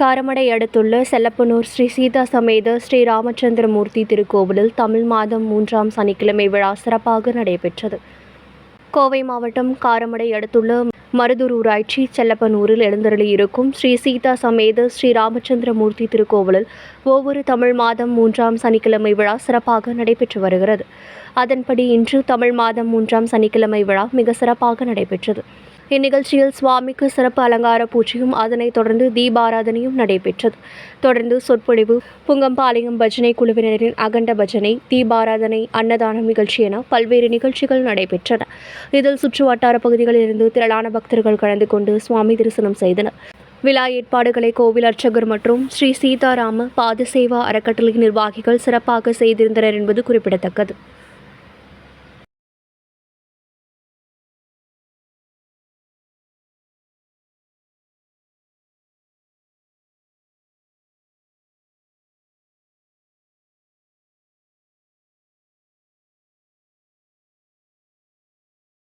காரமடை அடுத்துள்ள செல்லப்பனூர் ஸ்ரீ சீதா சமேத ஸ்ரீ ராமச்சந்திரமூர்த்தி திருக்கோவிலில் தமிழ் மாதம் மூன்றாம் சனிக்கிழமை விழா சிறப்பாக நடைபெற்றது. கோவை மாவட்டம் காரமடை அடுத்துள்ள மருதூர் ஊராட்சி செல்லப்பனூரில் எழுந்தருளியிருக்கும் ஸ்ரீ சீதா சமேத ஸ்ரீ ராமச்சந்திரமூர்த்தி திருக்கோவிலில் ஒவ்வொரு தமிழ் மாதம் மூன்றாம் சனிக்கிழமை விழா சிறப்பாக நடைபெற்று வருகிறது. அதன்படி இன்று தமிழ் மாதம் மூன்றாம் சனிக்கிழமை விழா மிக சிறப்பாக நடைபெற்றது. இந்நிகழ்ச்சியில் சுவாமிக்கு சிறப்பு அலங்கார பூஜையும் அதனைத் தொடர்ந்து தீபாராதனையும் நடைபெற்றது. தொடர்ந்து சொற்பொழிவு புங்கம்பாளையம் பஜனை குழுவினரின் அகண்ட பஜனை தீபாராதனை அன்னதானம் நிகழ்ச்சி என பல்வேறு நிகழ்ச்சிகள் நடைபெற்றன. இதில் சுற்று வட்டார பகுதிகளிலிருந்து திரளான பக்தர்கள் கலந்து கொண்டு சுவாமி தரிசனம் செய்தனர். விழா ஏற்பாடுகளை கோவில் அர்ச்சகர் மற்றும் ஸ்ரீ சீதாராம பாதசேவா அறக்கட்டளை நிர்வாகிகள் சிறப்பாக செய்திருந்தனர் என்பது குறிப்பிடத்தக்கது.